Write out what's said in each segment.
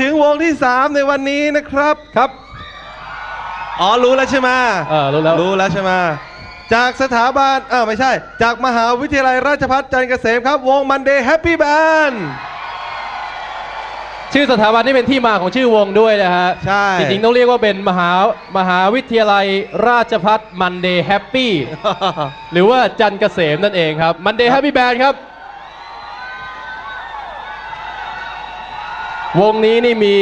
ถึงวงที่ 3 ในวันนี้นะครับ ครับ อ๋อ รู้แล้วใช่ไหมเออรู้แล้ว รู้แล้วใช่ไหมจากสถาบันเออไม่ใช่ จากมหาวิทยาลัยราชภัฏจันทร์เกษมครับ วงมันเดย์แฮปปี้แบนชื่อสถาบันนี่เป็นที่มาของชื่อวงด้วยนะฮะ ใช่ จริงๆ ต้องเรียกว่าเป็นมหามหาวิทยาลัยราชพัฒมันเดย์แฮปปี้หรือว่าจันทร์เกษมนั่นเองครับมันเดย์แฮปปี้แบนครับ วงนี้นี่มี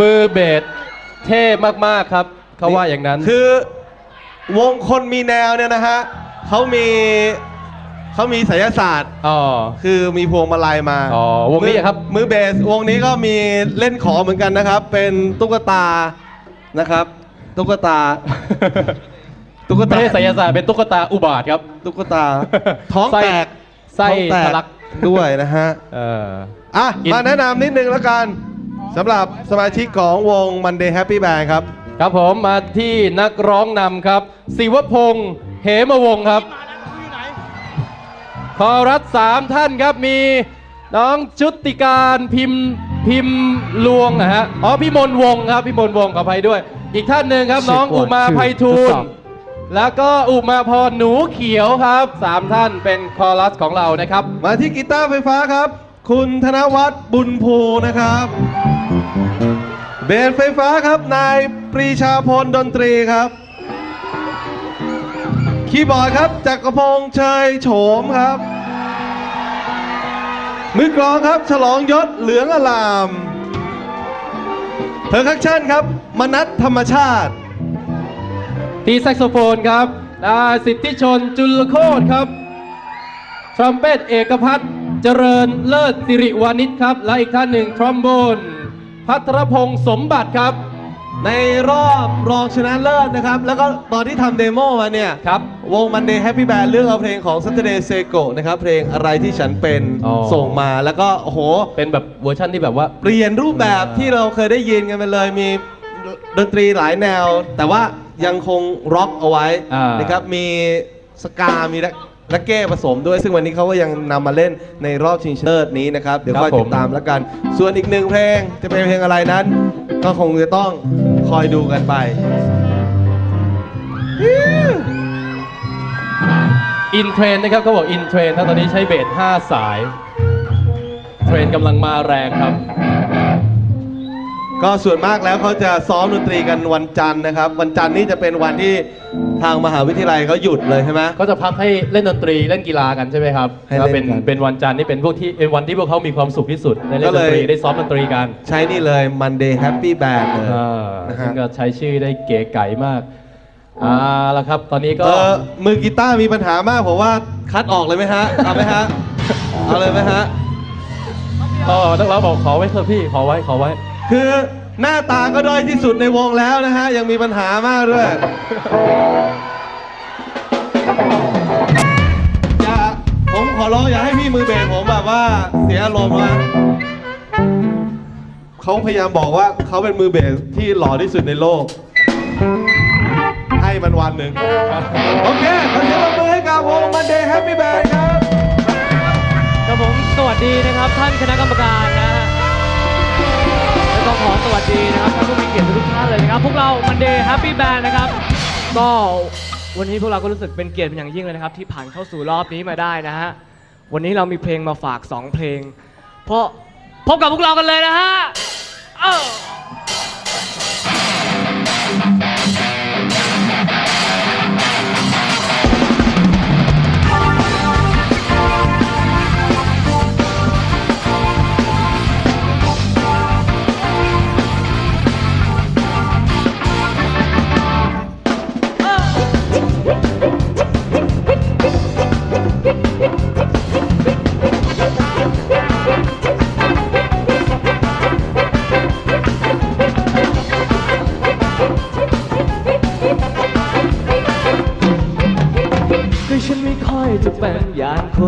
มือเบสเท่มากๆครับ เขาว่าอย่างนั้น คือวงคนมีแนวเนี่ยนะฮะเขามีเขามีศิลศาสตร์ อ๋อ คือมีพวงมาลัยมาอ๋อวงนี้ครับ มือมือเบส วงนี้ก็มีเล่นขอเหมือนกันนะครับ เป็นตุ๊กตานะครับ ตุ๊กตา ตุ๊กไม่ตาใช่ไสยศาสตร์เป็นตุ๊กตาอุบาทครับ ตุ๊กตา ท้องไส้แตกไส้ท้องแตทะลัก ด้วยนะฮะ เออ อะ อิน มาแนะนำนิดนึงแล้วกันสำหรับสมาชิกของวง Monday Happy Band ครับ ครับผมมาที่นักร้องนำครับศิวพงษ์เหมวงศ์ครับคอรัสสามท่านครับมีน้องชุติการพิมพ์พิมพ์ลวงนะฮะอ๋อพี่มนต์วงศ์ครับพี่มนต์วงศ์ขออภัยด้วย อีกท่านหนึ่งครับน้องอุมาไพฑูรย์ แล้วก็อุมาพรหนูเขียวครับสามท่านเป็นคอรัสของเรานะครับ มาที่กีตาร์ไฟฟ้าครับ คุณธนวัฒน์บุญภูนะครับ เบสไฟฟ้าครับนายปรีชาพลดนตรีครับ คีย์บอร์ดครับจักรพงษ์เชยโฉมครับ มือกลองครับ ฉลองยศเหลืองอลามเพอร์คัชชั่นครับ มนัทธรรมชาติ ตีแซกโซโฟนครับนายสิทธิชนจุลโคตรครับ ทรัมเป็ตเอกพัฒน์เจริญเลิศสิริวานิชครับ และอีกท่านหนึ่งทรอมโบน พัทรพงศ์สมบัติครับ ในรอบรองชนะเลิศนะครับ แล้วก็ตอนที่ทำเดโมมาเนี่ย ครับ วง Monday Happy Band เลือกเอาเพลงของ Saturday s e g o นะครับ เพลงอะไรที่ฉันเป็นอ๋อ ส่งมาแล้วก็โอ้โห เป็นแบบเวอร์ชันที่แบบว่า เปลี่ยนรูปแบบอ่าที่เราเคยได้ยินกันไปเลยมีดนตรีหลายแนว แต่ว่า ยังคงร็อกเอาไว้อ่าน นะครับมีสกา มีและเก้ผสมด้วย ซึ่งวันนี้เขาก็ยังนำมาเล่นในรอบชิงชนะเลิศนี้นะครับ เดี๋ยวคอยติดตามแล้วกัน ส่วนอีกหนึ่งเพลงจะเป็นเพลงอะไรนั้น ก็คงจะต้องคอยดูกันไปอินเทรนนะครับเขาบอกอินเทรนถ้าตอนนี้ใช้เบส5สาย เทรนกำลังมาแรงครับ ก็ส่วนมากแล้วเขาจะซ้อมดนตรีกันวันจันทร์นะครับ วันจันทร์นี่จะเป็นวันที่ทางมหาวิทยาลัยเขาหยุดเลยใช่ไหม ก็จะพักให้เล่นดนตรีเล่นกีฬากันใช่ไหมครับให้เล่นแล้วเป็นกัน เป็นวันจันทร์นี่เป็นพวกที่เป็นวันที่พวกเขามีความสุขที่สุดได้เล่นก็ดเลนยตรีได้ซ้อมดนตรีกันใช้นี่เลย Monday Happy Band เลยอ่านะฮะซึ่งก็ใช้ชื่อได้เก๋ไก๋มากอ่าแล้วครับ ตอนนี้ก็ เออมือกีตาร์มีปัญหามากผมว่าคัดออกเลยไหมฮะเอาไหมฮะเอาเลยไหมฮะ ก็นักร้องบอกขอไว้เถอะพี่ขอไว้ขอไว้ คือหน้าตาก็ด้อยที่สุดในวงแล้วนะฮะ ยังมีปัญหามากด้วย อย่าผมขอร้องอย่าให้พี่มือเบสผมแบบว่าเสียอารมณ์นะเขาพยายามบอกว่าเขาเป็นมือเบสที่หล่อที่สุดในโลก ให้มันวันหนึ่ง โอเคขอเสียงปรบมือให้กับวง Monday Happy Band ครับ ครับผมสวัสดีนะครับท่านคณะกรรมการนะ ก็ขอสวัสดีนะครับท่านผู้มีเกียรติทุกท่านเลยนะครับ พวกเรา Monday Happy Band นะครับ ก็วันนี้พวกเราก็รู้สึกเป็นเกียรติเป็นอย่างยิ่งเลยนะครับ ที่ผ่านเข้าสู่รอบนี้มาได้นะฮะ วันนี้เรามีเพลงมาฝาก 2 เพลง เพราะพบกับพวกเรากันเลยนะฮะเออ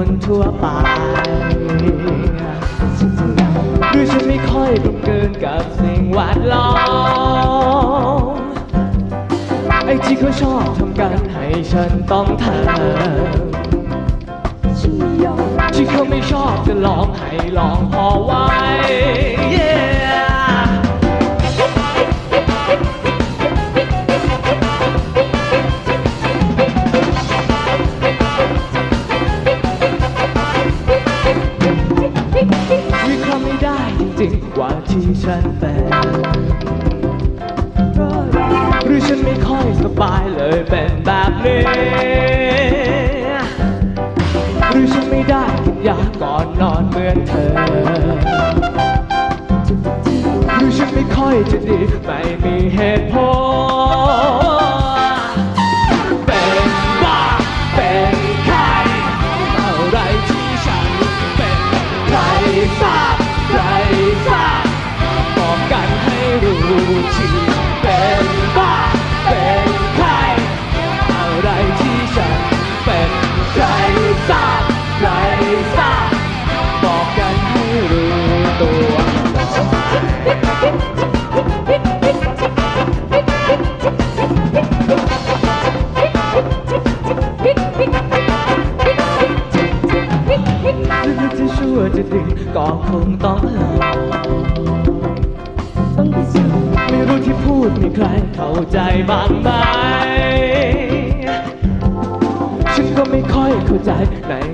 คนทั่วไปดูฉันไม่ค่อยรุกเกินกับสิ่งแวดล้อมไอ้ที่เขาชอบทำกันให้ฉันต้องทำที่เขาไม่ชอบจะลองให้ลองพอไว้ ฉันเป็นหรือฉันไม่ค่อยสบายเลยเป็นแบบนี้ หรือฉันไม่ได้กินยาก่อนนอนเหมือนเธอ หรือฉันไม่ค่อยจะดีไม่มีเหตุผล อย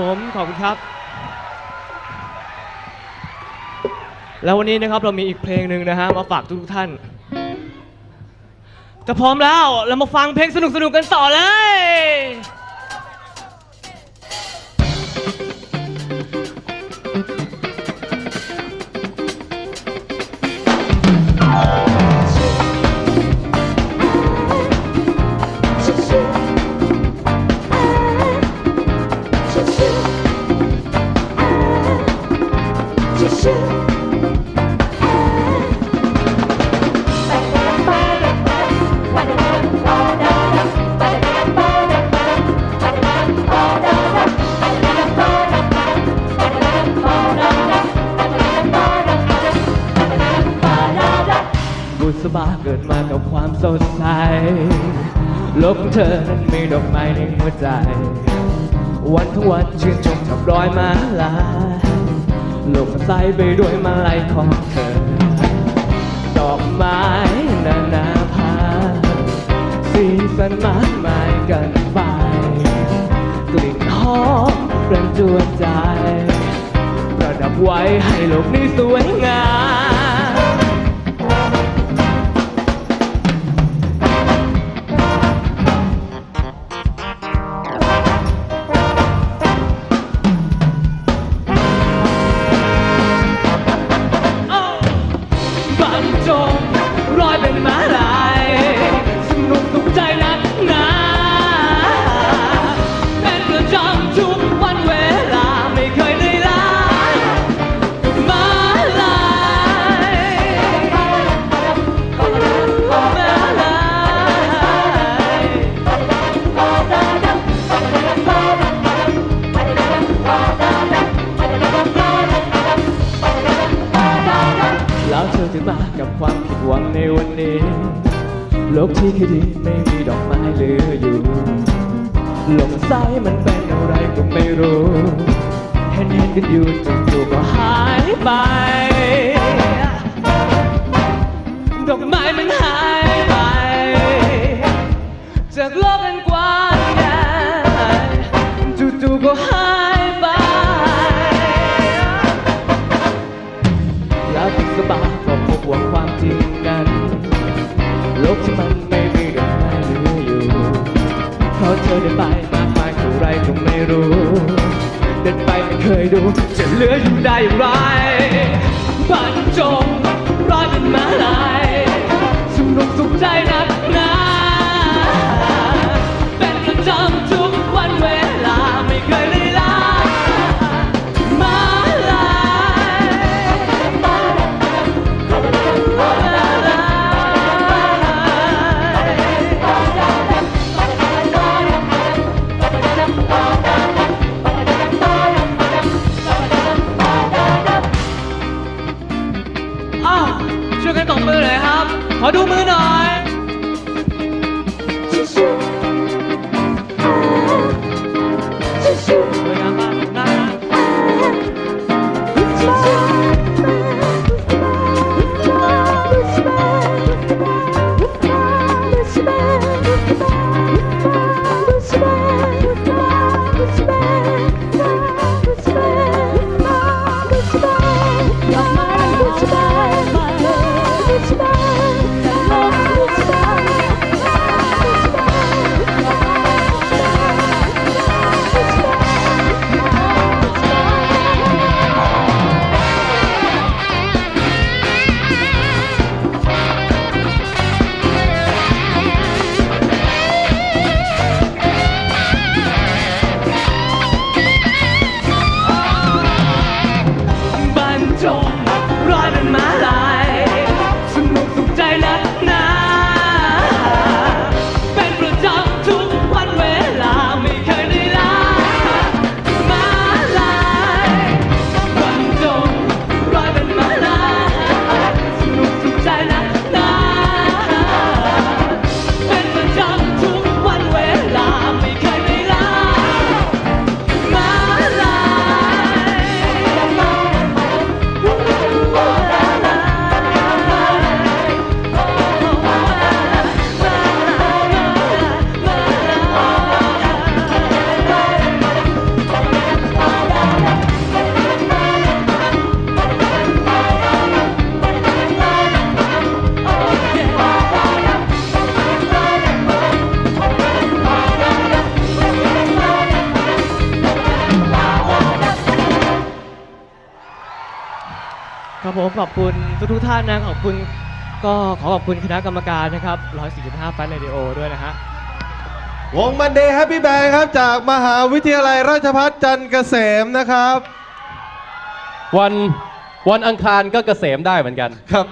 ผมขอบคุณครับ แล้ววันนี้นะครับเรามีอีกเพลงหนึ่งนะฮะมาฝากทุกท่าน จะพร้อมแล้วเรามาฟังเพลงสนุกๆกันต่อเลย บุษบาเกิดมากับความสดใสโลกของเธอนั้นมีดอกไม้ในหัวใจ วันทั้งวันชื่นชมกับรอยมาลาย โลกสดใสไปด้วยมาลัยของเธอ ดอกไม้นานาพันสีสันมากมายกันไป กลิ่นหอมรันจวบใจ ประดับไว้ให้โลกนี้สวยงาม ลมสายมันเป็นอะไรก็ไม่รู้เห็นเห็นกันอยู่จู่ๆก็หายไปดอกไม้มันหายไป จากโลกอันกว้างใหญ่จู่ๆก็หายไปแล้วพิสบายก็พบว่าความจริงนั้นโลกที่มัน ราะเธอเดินไปมากมายเท่าไรก็ไม่รู้เดินไปไม่เคยดู จะเหลืออยู่ได้อย่างไรบรรจงร้อยเป็นมาลายสนุกสุขใจนักหนาเป็นประจำทุกวันเวลาไม่เคยเล ผมขอบคุณทุกๆท่านนะขอบคุณก็ขอขอบคุณคณะกรรมการนะครับ145แฟนเรดิโอด้วยนะฮะวงมันเดย์แฮปปี้แบงครับจากมหาวิทยาลัยราชภัฏจันทร์เกษมนะครับ วันวันอังคารก็เกษมได้เหมือนกันครับ